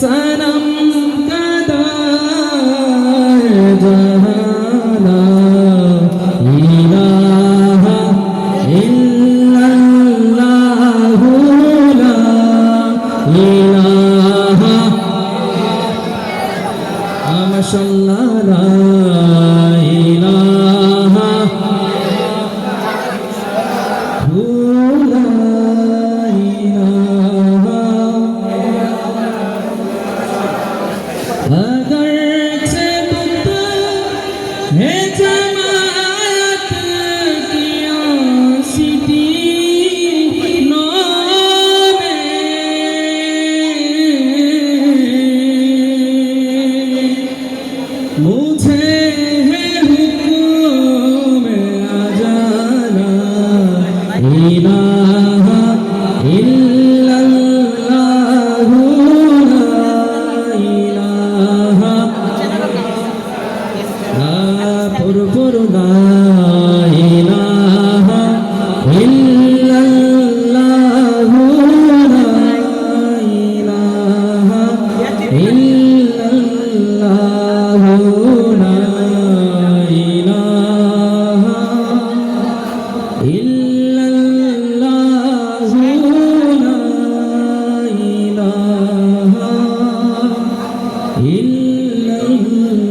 सनम कदा जहाना इलाहा इल्लल्लाहु ला इलाहा हमशल्लाला জবর করো না